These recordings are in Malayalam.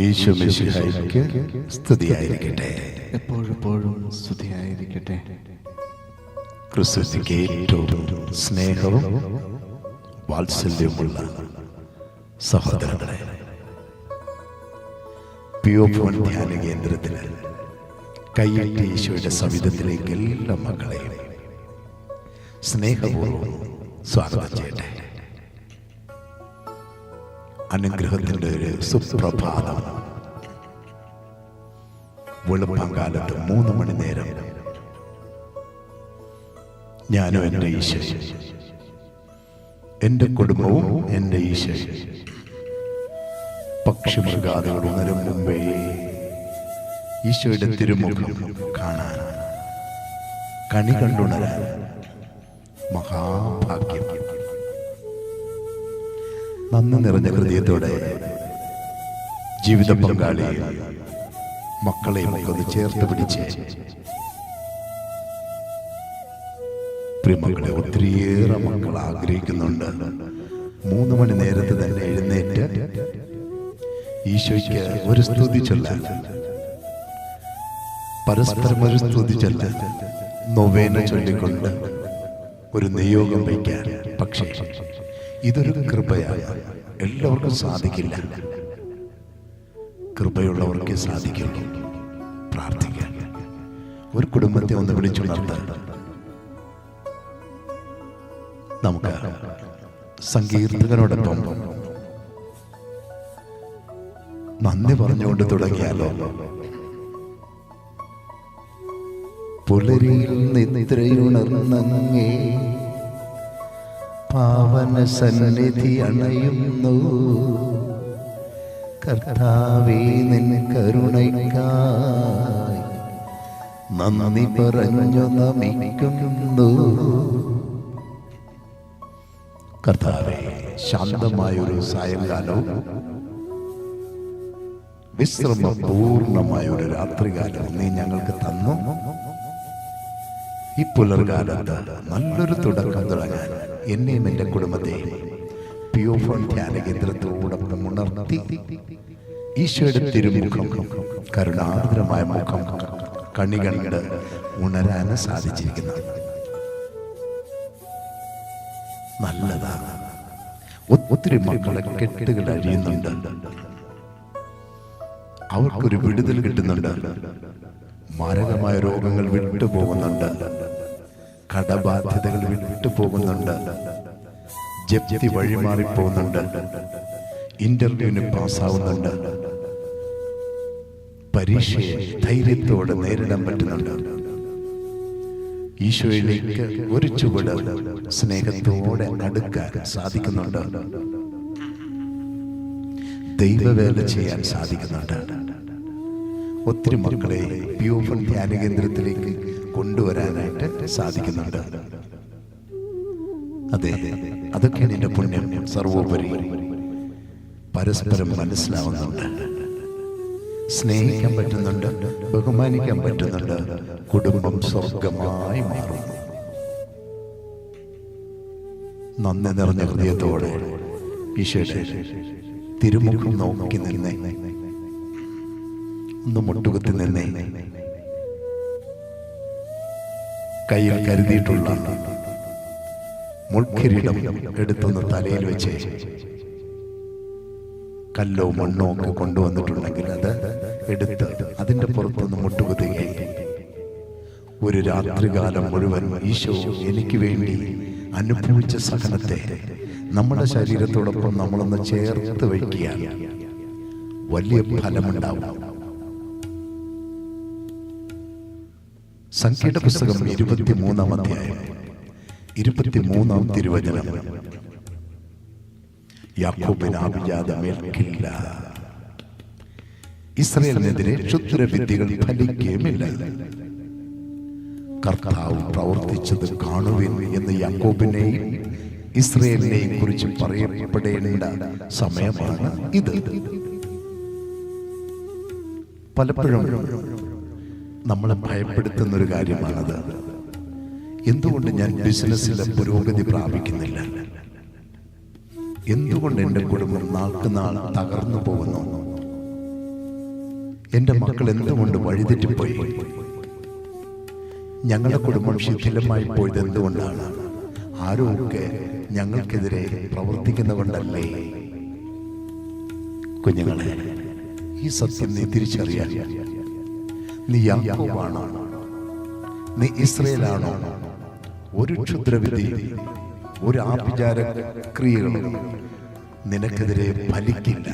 ഈശോ മിശിഹായിക്ക് സ്തുതിയായിരിക്കട്ടെ. എപ്പോഴെപ്പോഴും സ്തുതിയായിരിക്കട്ടെ. ക്രിസ്തുവിക്ക് ഏറ്റവും സ്നേഹവും വാത്സല്യവുമുള്ള സഹോദരങ്ങളെ പിയോ ഫോൺ ധ്യാന കേന്ദ്രത്തിന് കൈയിട്ട് ഈശോയുടെ സവിധത്തിലേക്ക് എല്ലാ മക്കളെയും സ്നേഹപൂർവം സ്വാഗതം ചെയ്യട്ടെ. അനുഗ്രഹത്തിന്റെ ഒരു സുപ്രഭാതം. വെളുപ്പങ്കാലത്ത് മൂന്ന് മണി നേരം. ഞാനും എന്റെ ഈശോ എന്റെ കുടുംബവും എന്റെ ഈശോ പക്ഷിമൃഗാദികൾ ഉണരും മുമ്പേ ഈശോയുടെ തിരുമുഖം കാണാൻ. കണി കണ്ടുണരാൻ. മഹാഭാഗ്യം. നന്ദി നിറഞ്ഞ ഹൃദയത്തോടെ ജീവിത പങ്കാളിയെ മക്കളെ ഒക്കെ ഒന്ന് ചേർത്ത് പിടിച്ച് പ്രിയമക്കളെ ഒത്തിരിയേറെ മക്കൾ ആഗ്രഹിക്കുന്നുണ്ട്. മൂന്ന് മണി നേരത്തെ തന്നെ എഴുന്നേറ്റ് ഈശോയ്ക്ക് ഒരു സ്തുതി ചൊല്ലാൻ. പരസ്പരം ഒരു സ്തുതി ചൊല്ലാൻ നൊവേന ചൊല്ലിക്കൊണ്ട് ഒരു നിയോഗം വയ്ക്കാൻ. പക്ഷേ ഇതൊരു കൃപയാണ് എല്ലാവർക്കും സാധിക്കില്ല. കൃപയുള്ളവർക്ക് സാധിക്കുള്ളൂ പ്രാർത്ഥിക്കാൻ ഒരു കുടുംബത്തെ ഒന്ന് വിളിച്ചുണർത്താൻ നമുക്ക് സങ്കീർത്തകനോടൊപ്പം നന്ദി പറഞ്ഞുകൊണ്ട് തുടങ്ങിയാലോ? പുലരിയിൽ നിദ്രയുണർന്നങ്ങേ. പാവന സന്നിധി അണയുന്നു. കർത്താവേ നിൻ കരുണയ്ക്കായി നന്ദി പറഞ്ഞു നമിക്കുന്നു. കർത്താവെ ശാന്തമായൊരു സായങ്കാലവും വിശ്രമപൂർണമായ ഒരു രാത്രികാലവും നീ ഞങ്ങൾക്ക് തന്നു. ഈ പുലർകാലത്ത് നല്ലൊരു തുടക്കം തുടങ്ങാൻ എന്നെയും എന്റെ കുടുംബത്തെയും പിയോഫോൺ ധ്യാന ഉണർത്തി. ഈശോയുടെ തിരുമുഖം കരുണാർദ്രമായ മുഖം കണി കണ്ട് ഉണരാൻ സാധിച്ചിരിക്കുന്നു. നല്ലതാണ് ഒത്തിരി മക്കളെ കെട്ടുകൾ അഴിയുന്നുണ്ട്. അവർക്കൊരു വിടുതൽ കിട്ടുന്നുണ്ട്. മാരകമായ രോഗങ്ങൾ വിട്ടുപോകുന്നുണ്ട്. കടബാധ്യതകൾ വിട്ടുപോകുന്നുണ്ട്. ജപ്തി വഴിമാറിപ്പോകുന്നുണ്ട് ഇന്റർവ്യൂവിന് പാസ്സാവുന്നുണ്ട്. പരീക്ഷയെ ധൈര്യത്തോടെ നേരിടാൻ പറ്റുന്നുണ്ട്. ഈശോയിലേക്ക് ഒരു ചുവട് സ്നേഹത്തോടെ അടുക്കാൻ സാധിക്കുന്നുണ്ട്. ദൈവവേല ചെയ്യാൻ സാധിക്കുന്നുണ്ട്. ഒത്തിരി മക്കളെ പ്യൂഫൺ ധ്യാന കേന്ദ്രത്തിലേക്ക് കൊണ്ടുവരാനായിട്ട് സാധിക്കുന്നുണ്ട്. അതെ അതൊക്കെയാണ് എന്റെ പുണ്യം സർവോപരി. പരസ്പരം മനസ്സിലാവുന്നുണ്ട്. സ്നേഹിക്കാൻ പറ്റുന്നുണ്ട് ബഹുമാനിക്കാൻ പറ്റുന്നുണ്ട് കുടുംബം സ്വർഗമായി മാറുന്നു നന്ദി നിറഞ്ഞ ഹൃദയത്തോടെ ഈശോയുടെ തിരുമുഖം നോക്കി നിന്നെ. ഒന്ന് മുട്ടുകുത്തി നിന്നേ. കയ്യിൽ കരുതിയിട്ടുള്ള മുൾക്കിരീടം എടുത്തൊന്ന് തലയിൽ വെച്ച് കല്ലോ മണ്ണോ ഒക്കെ കൊണ്ടുവന്നിട്ടുണ്ടെങ്കിൽ അത് എടുത്ത് അതിന്റെ പുറത്തൊന്ന് മുട്ടുകുത്തുകയും ഒരു രാത്രികാലം മുഴുവൻ ഈശോ എനിക്ക് വേണ്ടി അനുഭവിച്ച സഹനത്തെ നമ്മുടെ ശരീരത്തോടൊപ്പം നമ്മളൊന്ന് ചേർത്ത് വയ്ക്കുക വലിയ ഫലമുണ്ടാവും. സംഖ്യയുടെ പുസ്തകം ഇരുപത്തിമൂന്നാം അധ്യായം. ഇരുപത്തിമൂന്നാം തിരുവചനം. ഇസ്രയേലിനെതിരെ ക്ഷുദ്രവിദ്യകൾ ഫലിക്കുകയുമില്ല. കർത്താവ് പ്രവർത്തിച്ചത് കാണുവിൻ എന്ന് യാക്കോബിനെയും ഇസ്രയേലിനെയും കുറിച്ച് പറയപ്പെടേണ്ട സമയമാണ് ഇത്. പലപ്പോഴും നമ്മളെ ഭയപ്പെടുത്തുന്ന ഒരു കാര്യമാണത്. എന്തുകൊണ്ട് ഞാൻ ബിസിനസ്സിലെ പുരോഗതി പ്രാപിക്കുന്നില്ല? എന്തുകൊണ്ട് എന്റെ കുടുംബം നാൾക്ക് നാൾ തകർന്നു പോകുന്നു? എന്റെ മക്കൾ എന്തുകൊണ്ട് വഴിതെറ്റിപ്പോയി? ഞങ്ങളുടെ കുടുംബം ശിഥിലമായി പോയത് എന്തുകൊണ്ടാണ്? ആരോ ഒക്കെ ഞങ്ങൾക്കെതിരെ പ്രവർത്തിക്കുന്നതുകൊണ്ടല്ലേ? കുഞ്ഞുങ്ങളെ ഈ സത്യം നീ തിരിച്ചറിയാൻ നീ യാക്കോബാണോ. നീ ഇസ്രയേലാണോ. ഒരു ക്ഷുദ്രവിധി ഒരു ആഭിചാര ക്രിയകളും നിനക്കെതിരെ ഫലിക്കില്ല.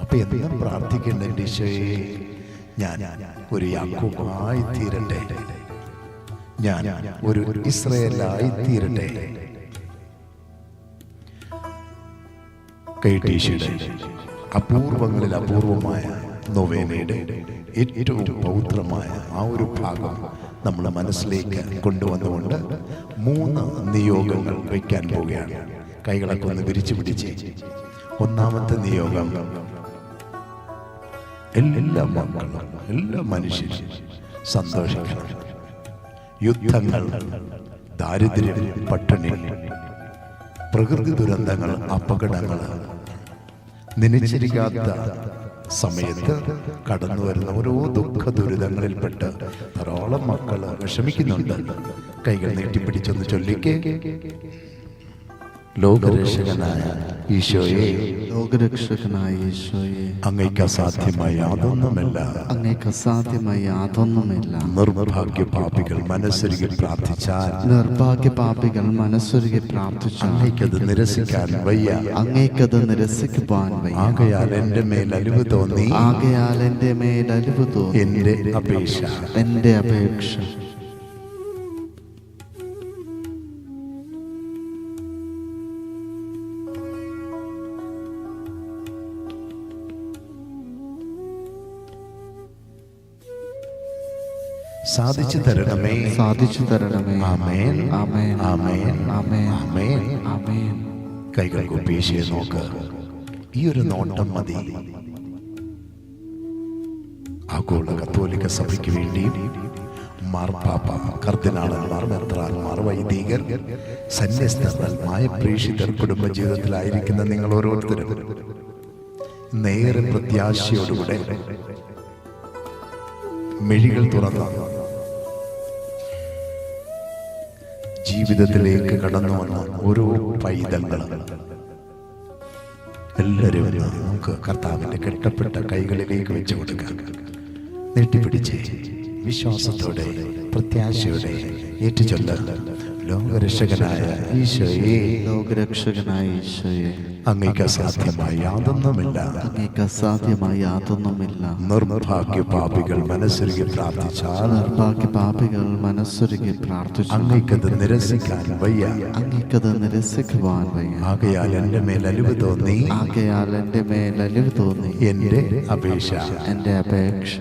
അപ്പൊ എന്താ പ്രാർത്ഥിക്കേണ്ട ദിശയെ ഞാൻ ഒരു യാക്കോബായി തീരട്ടെ. ഞാൻ ഒരു ഇസ്രയേലായി തീരട്ടെ. കൈട്ടീശയുടെ അപൂർവങ്ങളിൽ അപൂർവമായ നൊവേനയുടെ ഏറ്റവും പൗത്രമായ ആ ഒരു ഭാഗം നമ്മുടെ മനസ്സിലേക്ക് കൊണ്ടുവന്നുകൊണ്ട് മൂന്ന് നിയോഗങ്ങൾ വയ്ക്കാൻ പോവുകയാണ്. കൈകളൊക്കെ ഒന്ന് വിരിച്ചു പിടിച്ച്. ഒന്നാമത്തെ നിയോഗം എല്ലാ മക്കളും എല്ലാ മനുഷ്യരും സന്തോഷിക്കണം. യുദ്ധങ്ങൾ ദാരിദ്ര്യം പട്ടിണി പ്രകൃതി ദുരന്തങ്ങൾ അപകടങ്ങൾ നനച്ചിരിക്കാത്ത സമയത്ത് കടന്നു വരുന്ന ഓരോ ദുഃഖ ദുരിതങ്ങളിൽപ്പെട്ട് ധാരാളം മക്കൾ വിഷമിക്കുന്നുണ്ട്. കൈകൾ നീട്ടിപ്പിടിച്ചൊന്ന് ചൊല്ലിക്കേ. ലോകരക്ഷകനായ ഈശോയെ. ലോകരക്ഷകനായ ഈശോയെ. അങ്ങേക്ക് അസാധ്യമായ യാതൊന്നുമില്ല. അങ്ങേക്ക് അസാധ്യമായി യാതൊന്നുമില്ല. നിർഭാഗ്യ പാപികൾ മനസ്സൊരുകി പ്രാർത്ഥിച്ചാൽ നിർഭാഗ്യ പാപികൾ മനസ്സൊരുകി പ്രാർത്ഥിച്ചാൽ അങ്ങേക്കത് നിരസിക്കാൻ വയ്യ. അങ്ങേക്കത് നിരസിക്കുവാൻ വയ്യ. ആകയാൽ എന്റെ മേൽ അലിവ് തോന്നി. ആകയാൽ എന്റെ മേൽ അലിവ് തോന്നി. എന്റെ അപേക്ഷ. എന്റെ അപേക്ഷ. സാധിച്ചു തരണമേ. സാധിച്ചു തരണമേ. ആമേൻ. ആമേൻ. ആമേൻ. ആമേൻ. ആമേൻ. ആമേൻ. കൈകൾ കുപ്പീശയെ നോക്ക്. ഈ ഒരു നോട്ടം മതി. ആഗോള കത്തോലിക്ക സഭയ്ക്ക് വേണ്ടി മാർപ്പാപ്പ കർദിനാളന്മാർ മെത്രാന്മാർ വൈദികർ സന്യസ്തർ കുടുംബ കുടുംബജീവിതത്തിലായിരിക്കുന്ന നിങ്ങൾ ഓരോരുത്തരും നേരെ പ്രത്യാശയോടുകൂടെ മെഴികൾ തുറന്ന ജീവിതത്തിലേക്ക് കടന്നു വന്ന ഓരോ പൈതങ്ങളും. എല്ലാവരും നമുക്ക് കർത്താവിന്റെ കെട്ടപ്പെട്ട കൈകളിലേക്ക് വെച്ചു കൊടുക്കാം നീട്ടിപ്പിടിച്ച് വിശ്വാസത്തോടെ പ്രത്യാശയോടെ ഏറ്റുചൊല്ല ലോകരക്ഷകനായ ഈശോയെ ലോകരക്ഷകനായ ഈശോയെ അങ്ങേക്ക് അസാധ്യമായി യാതൊന്നുമില്ല. അങ്ങേക്ക് അസാധ്യമായി യാതൊന്നുമില്ല. നിർഭാഗ്യ പാപികൾ പ്രാർത്ഥിച്ചാൽ നിർഭാഗ്യ പാപികൾ മനസ്സൊരുക്കി പ്രാർത്ഥിച്ചു അങ്ങേക്കത് നിരസിക്കാൻ വയ്യ. അങ്ങേക്കത് നിരസിക്കുവാൻ വയ്യ. ആകയാൽ എന്റെ മേൽ അലിവ് തോന്നി. ആകയാൽ എന്റെ മേൽ അലിവ് തോന്നി. എന്റെ അപേക്ഷ. എന്റെ അപേക്ഷ.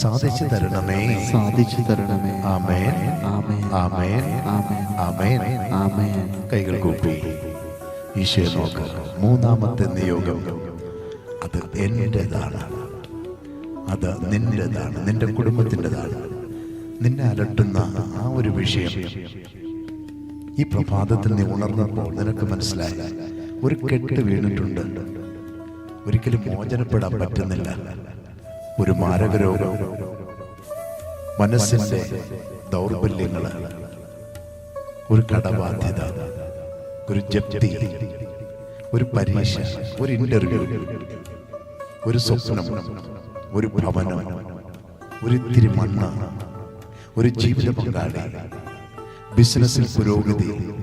സാധിച്ചു തരണമേ. സാധിച്ചു തരണമേ. ആമേൻ. ആമേൻ. ആമേൻ. ആമേൻ. ആമേൻ. ആമേൻ. കൈകൾ കൂപ്പി. ഈശോയെ നോക്ക്. മൂന്നാമത്തെ നിയോഗം. അത് എന്റേതാണ്. അത് നിന്റേതാണ്. നിന്റെ കുടുംബത്തിന്റെതാണ് നിന്നെ അലട്ടുന്ന ആ ഒരു വിഷയം. ഈ പ്രഭാതത്തിൽ നീ ഉണർന്നപ്പോൾ നിനക്ക് മനസ്സിലായി. ഒരു കെട്ട് വീണിട്ടുണ്ട്. ഒരിക്കലും മോചനപ്പെടാൻ പറ്റുന്നില്ല. ഒരു മാരകരോഗം. മനസ്സിന്റെ ദൗർബല്യങ്ങൾ ഒരു കടബാധ്യത. ഒരു ജപ്തി. ഒരു പരീക്ഷ. ഒരു ഇന്റർവ്യൂ. ഒരു സ്വപ്നം. ഒരു ഭവനം. ഒരു തിരുമണ്ണ. മണ്ണ് ഒരു ജീവിത പങ്കാളി. ബിസിനസ്സിൽ പുരോഗതി.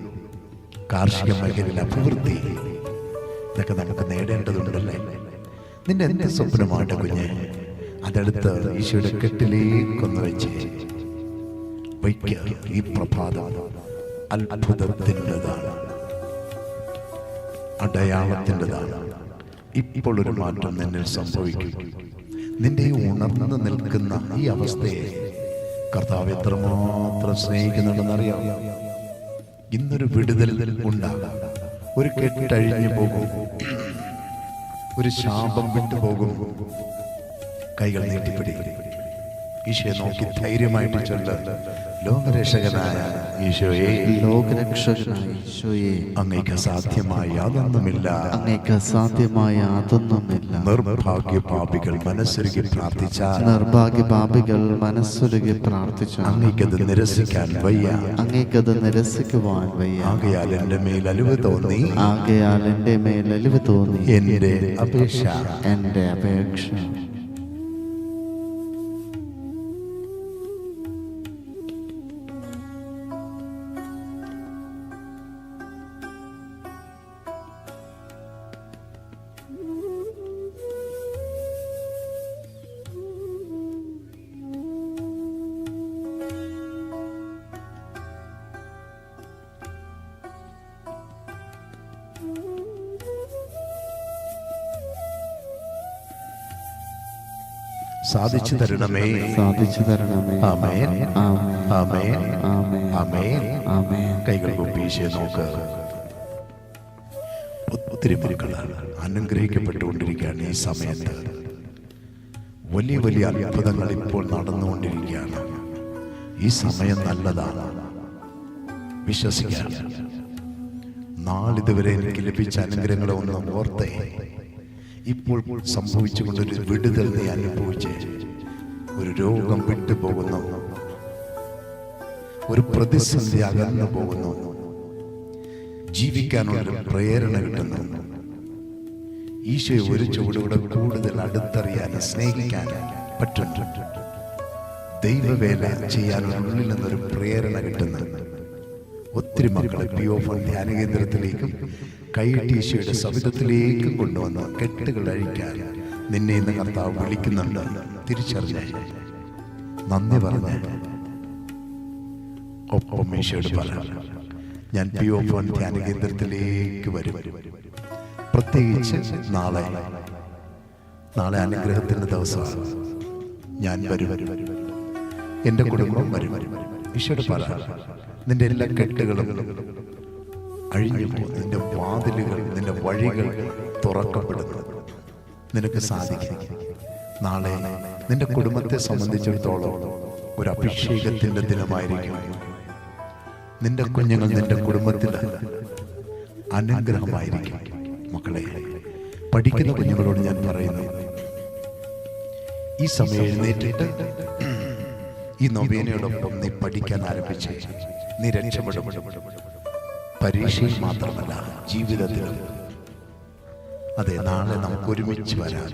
കാർഷിക മേഖലയിൽ അഭിവൃദ്ധി. ഇതൊക്കെ നമുക്ക് നേടേണ്ടതുണ്ടല്ലേ? നിന്റെ എന്ത് സ്വപ്നമായിട്ട് കുഞ്ഞെ? അതെടുത്ത് ഈശോയുടെ കെട്ടിലേക്കൊന്ന് വെച്ച് ഈ പ്രഭാതം അത്ഭുതത്തിന്റെതാണ്. അടയാളത്തിന്റെതാണ്. ഇപ്പോൾ ഒരു മാറ്റം നിന്നിൽ സംഭവിക്കും. നിന്റെ ഈ ഉണർന്നു നിൽക്കുന്ന ഈ അവസ്ഥയെ കർത്താവ് എത്രമാത്രം സ്നേഹിക്കുന്നുണ്ടെന്നറിയാം. ഇന്നൊരു വിടുതൽ ഉണ്ടാകാം. ഒരു കെട്ടഴിഞ്ഞു പോകും. ഒരു ശാപം വിട്ടുപോകും. കൈകൾ നീട്ടിപ്പിടി ഈശോയെ നോക്കി ധൈര്യമായിട്ട് ചൊല്ല. ലോകരക്ഷകനായ ഈശോയെ. ലോകരക്ഷകനായ ഈശോയെ. അങ്ങേക്ക് സാധ്യമായ യാതൊന്നുമില്ല. അങ്ങേക്ക് സാധ്യമായ അതൊന്നുമില്ല നിർഭാഗ്യ പാപികൾ മനസ്സൊരുക്കി പ്രാർത്ഥിച്ച നിർഭാഗ്യ പാപികൾ മനസ്സൊരുകി പ്രാർത്ഥിച്ചു അങ്ങേക്കത് നിരസിക്കാൻ വയ്യ. അങ്ങേക്കത് നിരസിക്കുവാൻ വയ്യ. ആകയാൽ എന്റെ മേൽ അലിവ് തോന്നി. ആകയാൽ എന്റെ മേൽ അലിവ് തോന്നി. എന്റെ അപേക്ഷ. എന്റെ അപേക്ഷ. സാധിച്ചു തരണമേ. സാധിച്ചു തരണമേ. ആമേൻ. ആമേൻ. ആമേൻ. ആമേൻ. ആമേൻ. കൈകൾ കൊപ്പീശേ നോക്ക്. ഒത്തിരി മക്കൾ അനുഗ്രഹിക്കപ്പെട്ടുകൊണ്ടിരിക്കുകയാണ് ഈ സമയത്ത്. വലിയ വലിയ അത്ഭുതങ്ങൾ ഇപ്പോൾ നടന്നുകൊണ്ടിരിക്കുകയാണ്. ഈ സമയം നല്ലതാണ്. വിശ്വസിക്കാൻ നാളിതുവരെ എനിക്ക് ലഭിച്ച അനുഗ്രഹങ്ങളെ ഒന്ന് ഓർത്തേ. ഇപ്പോൾ സംഭവിച്ചുകൊണ്ടൊരു വിടുതൽ നീ അനുഭവിച്ച്. ഒരു രോഗം വിട്ടുപോകുന്നു. ഒരു പ്രതിസന്ധി അകന്നു പോകുന്നു. ജീവിക്കാനുള്ള പ്രേരണ കിട്ടുന്നു. ഈശോയെ ഒരു ചുവടുകൂടെ കൂടുതൽ അടുത്തറിയാൻ സ്നേഹിക്കാൻ പറ്റുന്നു. ദൈവവേല ചെയ്യാനുള്ള ഉള്ളിൽ നിന്നൊരു പ്രേരണ കിട്ടുന്നു. ഒത്തിരി മക്കളെ പി ഒ ധ്യാന കേന്ദ്രത്തിലേക്കും കൈ ഈശോയുടെ സവിധത്തിലേക്കും കൊണ്ടുവന്ന് കെട്ടുകൾ അഴിക്കാൻ നിന്നെ ഇന്ന് കർത്താവ് വിളിക്കുന്നുണ്ട്. തിരിച്ചറിഞ്ഞ നന്ദി പറഞ്ഞു ഒപ്പം മീശയോട് പറ. ഞാൻ പി ഒ ഫോൺ ധ്യാന കേന്ദ്രത്തിലേക്ക് വരും. പ്രത്യേകിച്ച് നാളെ. നാളെ അനുഗ്രഹത്തിന്റെ ദിവസം ഞാൻ വരും. എന്റെ കുടുംബം വരും. ഈശോയോട് പറ. നിന്റെ എല്ലാ കെട്ടുകളും അഴിഞ്ഞു നിന്റെ വാതിലുകൾ നിന്റെ വഴികൾ തുറക്കപ്പെടുന്നു. നിനക്ക് സാധിക്കും. നാളെ നിന്റെ കുടുംബത്തെ സംബന്ധിച്ചിടത്തോളം ഒരു അഭിഷേകത്തിന്റെ ദിനമായിരിക്കും. നിന്റെ കുഞ്ഞുങ്ങൾ നിന്റെ കുടുംബത്തിൽ അനുഗ്രഹമായിരിക്കും. മക്കളെ പഠിക്കുന്ന കുഞ്ഞുങ്ങളോട് ഞാൻ പറയുന്നു ഈ സമയം എഴുന്നേറ്റിട്ട് ഈ നൊവേനയോടൊപ്പം നീ പഠിക്കാൻ ആരംഭിച്ച്. നീ രക്ഷപ്പെടും പരീക്ഷയിൽ മാത്രമല്ല ജീവിതത്തിലും. അതെ നാളെ നമുക്ക് ഒരുമിച്ച് വരാം.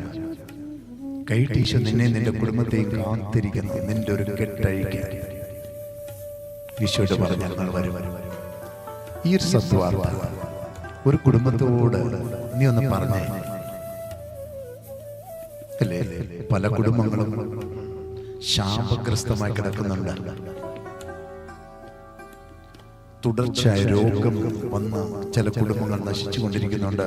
കൈട്ടീശ നിന്നെ നിന്റെ കുടുംബത്തെയും കാത്തിരിക്കുന്നു. നിന്റെ ഒരു കെട്ടഴിക്കാൻ ഈശോയോട് പറഞ്ഞ ഞങ്ങൾ വരും. ഈ ഒരു സത്വാർത്ത ഒരു കുടുംബത്തോട് നീ ഒന്ന് പറഞ്ഞേ. അല്ലേ? പല കുടുംബങ്ങളും ശാപഗ്രസ്തമായി കിടക്കുന്നുണ്ട്. തുടർച്ചയായ രോഗം വന്ന് ചില കുടുംബങ്ങൾ നശിച്ചു കൊണ്ടിരിക്കുന്നുണ്ട്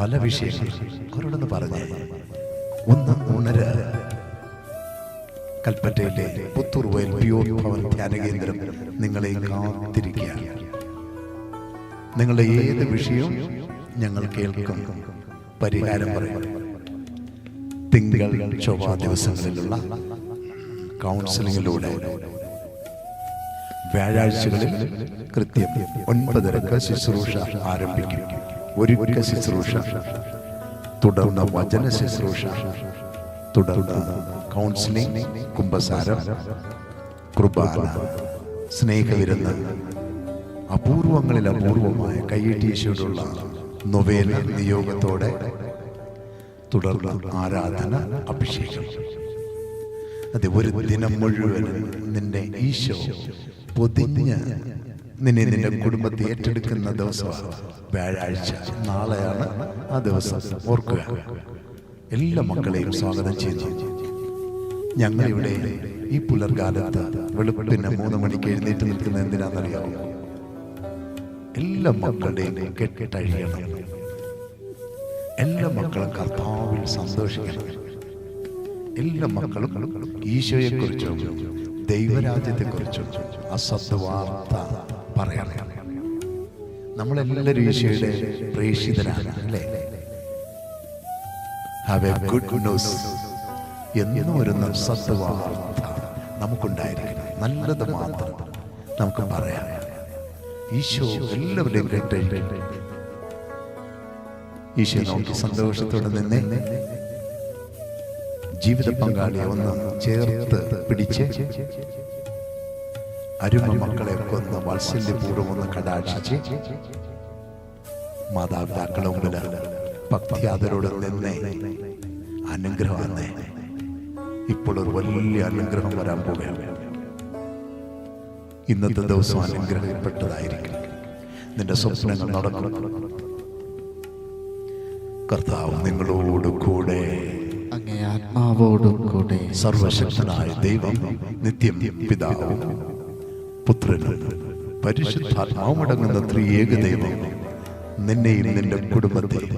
പല വിഷയങ്ങളും പറഞ്ഞേ ഒന്ന് ഉണര കൽപ്പറ്റയിലെ പുത്തൂർ വയൽ ഭവൻ ധ്യാന കേന്ദ്രം നിങ്ങളെ കാത്തിരിക്കുകയാണ്. നിങ്ങളുടെ ഏത് വിഷയവും ഞങ്ങൾ കേൾക്കും. പരിഹാരം പറയും. തിങ്കൾ ചൊവ്വ ദിവസങ്ങളിലുള്ള കൗൺസിലിങ്ങിലൂടെ വ്യാഴാഴ്ചകളിൽ കൃത്യം ഒൻപതരക്ക് ശുശ്രൂഷ ആരംഭിക്കും. ഒരുക്ക ശുശ്രൂഷ തുടർന്ന് വചന ശുശ്രൂഷ തുടർന്ന് കൗൺസിലിംഗ് കുംഭസാരം കുർബാന സ്നേഹവിരുന്ന് അപൂർവങ്ങളിൽ അപൂർവമായ കയ്യേറ്റീശയോടുള്ള നൊവേല നിയോഗത്തോടെ തുടർന്ന് ആരാധന അഭിഷേകം. അതെ ഒരു ദിനം മുഴുവൻ നിന്റെ ഈശോ പൊതിഞ്ഞ് നിന്നെ നിന്റെ കുടുംബത്തെ ഏറ്റെടുക്കുന്ന ദിവസമാണ്. വ്യാഴാഴ്ച. നാളെയാണ് ആ ദിവസം. ഓർക്കുക. എല്ലാ മക്കളെയും സ്വാഗതം ചെയ്തു ഞങ്ങളിവിടെ ഈ പുലർകാലത്ത് വെളുപ്പിന് മൂന്ന് മണിക്ക് എഴുന്നേറ്റ് നിൽക്കുന്ന എന്തിനാണെന്നറിയാമോ? എല്ലാ മക്കളുടെയും കെട്ടിട്ടഴിയണം എല്ലാ മക്കളും കർത്താവിൽ സന്തോഷിക്കണം. എല്ലാ മക്കളും ഈശോയെക്കുറിച്ചും ദൈവരാജ്യത്തെക്കുറിച്ചും അസത്വാർത്ത പറയണം നമ്മളെല്ലാവരും ഈശോയുടെ പ്രേക്ഷിതരാണ് അല്ലേ? ഹാവ് എ ഗുഡ് ന്യൂസ് എന്നും ഒരു സത്വാർത്ത നമുക്കുണ്ടായിരിക്കണം. നല്ലത് മാത്രം നമുക്ക് പറയാം. ഈശോ എല്ലാവരുടെയും രക്തം ഈശോ നോക്കി സന്തോഷത്തോടെ നിന്നെ ജീവിത പങ്കാളിയെ ഒന്ന് ചേർത്ത് പിടിച്ച് അരുമ മക്കളെ ഒക്കെ ഒന്ന് വാത്സല്യപൂർവം ഒന്ന് കടാക്ഷിച്ച് മാതാപിതാക്കളെ മുമ്പിൽ നിന്നെ അനുഗ്രഹം ഇപ്പോൾ ഒരു വലിയ അനുഗ്രഹം വരാൻ പോവുകയാണ്. ഇന്നത്തെ ദിവസം അനുഗ്രഹപ്പെട്ടതായിരിക്കും. നിന്റെ സ്വപ്നങ്ങൾ നടക്കും. കർത്താവ് നിങ്ങളോട് കൂടെ അങ്ങേ ആത്മാവോടും കൂടെ സർവശക്തനായ ദൈവം നിത്യം പിതാവും പുത്രനും പരിശുദ്ധാത്മാവടങ്ങുന്ന ത്രിയേക ദൈവം നിന്നെയും നിന്റെ കുടുംബത്തെയും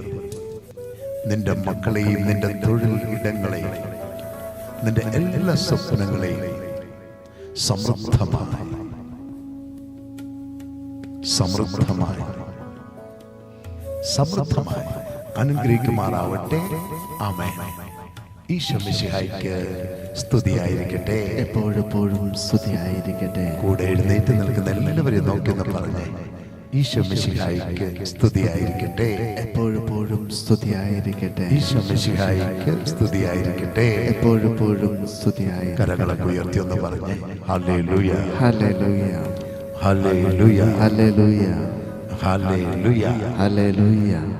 നിന്റെ മക്കളെയും നിന്റെ തൊഴിൽ ഇടങ്ങളെയും നിന്റെ എല്ലാ സ്വപ്നങ്ങളെയും സമൃദ്ധമായി സമൃദ്ധമായി സമൃദ്ധമായി അനുഗ്രഹിക്കുമാറാവട്ടെ. ആമേ ഈശോ മിശിഹായ്ക്ക് സ്തുതിയായിരിക്കട്ടെ. എപ്പോഴെപ്പോഴും സ്തുതിയായിരിക്കട്ടെ. കൂടെ എഴുന്നേറ്റ് നിൽക്കുന്ന എല്ലാവരെയും നോക്കിയെന്ന് പറഞ്ഞേ ഈശോ മിശിഹായ്ക്ക് സ്തുതിയായിരിക്കട്ടെ. എപ്പോഴെപ്പോഴും സ്തുതിയായിരിക്കട്ടെ. ഈശോ മിശിഹായ്ക്ക് സ്തുതിയായിരിക്കട്ടെ. എപ്പോഴെപ്പോഴും സ്തുതിയായി കരങ്ങളൊക്കെ ഉയർത്തി ഒന്ന് പറഞ്ഞ് ഹലേ ലുയ ഹല്ലേലൂയ. ഹലേ ലുയ ഹല്ലേലൂയ. ഹലേ ലുയ ഹല്ലേലൂയ.